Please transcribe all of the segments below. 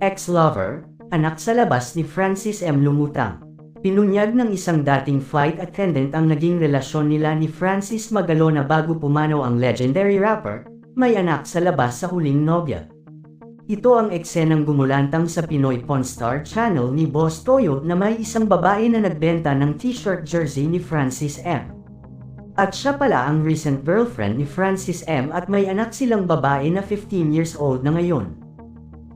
ex-lover, anak sa labas ni Francis M. Lumutang. Pinunyag ng isang dating flight attendant ang naging relasyon nila ni Francis Magalona bago pumanaw ang legendary rapper, may anak sa labas sa huling nobya. Ito ang eksenang gumulantang sa Pinoy Pawn Star channel ni Boss Toyo na may isang babae na nagbenta ng t-shirt jersey ni Francis M. At siya pala ang recent girlfriend ni Francis M at may anak silang babae na 15 years old na ngayon.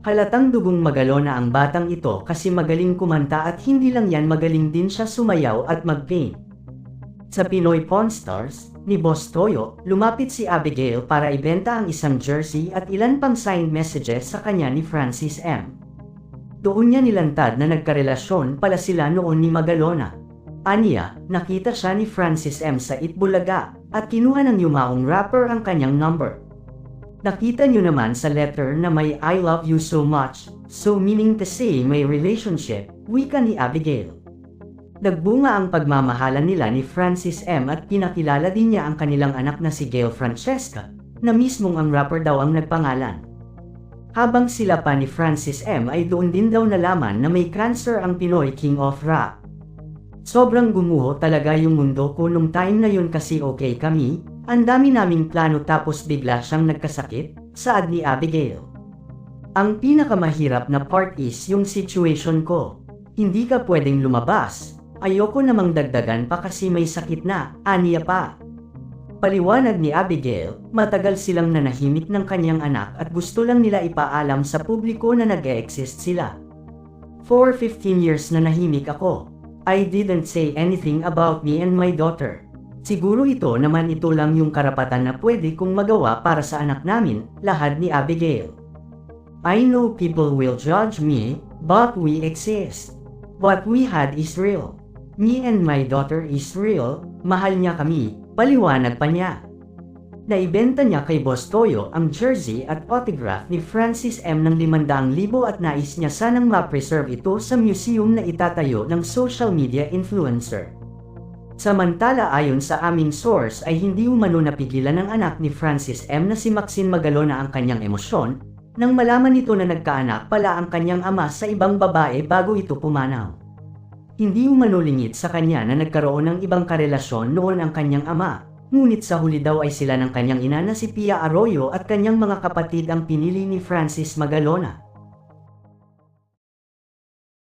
Halatang dugong magalona ang batang ito kasi magaling kumanta at hindi lang yan magaling din siya sumayaw at mag-paint. Sa Pinoy Pawn Stars, ni Boss Toyo, lumapit si Abigail para ibenta ang isang jersey at ilan pang signed messages sa kanya ni Francis M. Doon niya nilantad na nagkarelasyon pala sila noon ni Magalona. Aniya, nakita siya ni Francis M sa Itbulaga at kinuha ng yumaong rapper ang kanyang number. Nakita niyo naman sa letter na may I love you so much, so meaning to say may relationship, wika ni Abigail. Nagbunga ang pagmamahalan nila ni Francis M at pinakilala din niya ang kanilang anak na si Gail Francesca, na mismong ang rapper daw ang nagpangalan. Habang sila pa ni Francis M ay doon din daw nalaman na may cancer ang Pinoy King of Rap. Sobrang gumuho talaga yung mundo ko nung time na yun kasi okay kami, ang dami naming plano tapos bigla siyang nagkasakit, saad ni Abigail. Ang pinakamahirap na part is yung situation ko. Hindi ka pwedeng lumabas. Ayoko namang dagdagan pa kasi may sakit na, aniya pa. Paliwanag ni Abigail, matagal silang nanahimik ng kanyang anak at gusto lang nila ipaalam sa publiko na nag-exist sila. For 15 years na nahimik ako. I didn't say anything about me and my daughter. Siguro ito naman ito lang yung karapatan na pwede kong magawa para sa anak namin, lahad ni Abigail. I know people will judge me, but we exist. What we had is real. Me and my daughter is real, mahal niya kami, paliwanag pa niya. Naibenta niya kay Boss Toyo ang jersey at autograph ni Francis M ng 500,000 at nais niya sanang ma-preserve ito sa museum na itatayo ng social media influencer. Samantala ayon sa aming source ay hindi umano napigilan ng anak ni Francis M na si Maxine Magalona ang kanyang emosyon nang malaman nito na nagkaanak pala ang kanyang ama sa ibang babae bago ito pumanaw. Hindi umano lingit sa kanya na nagkaroon ng ibang karelasyon noon ang kanyang ama, ngunit sa huli daw ay sila ng kanyang ina na si Pia Arroyo at kanyang mga kapatid ang pinili ni Francis Magalona.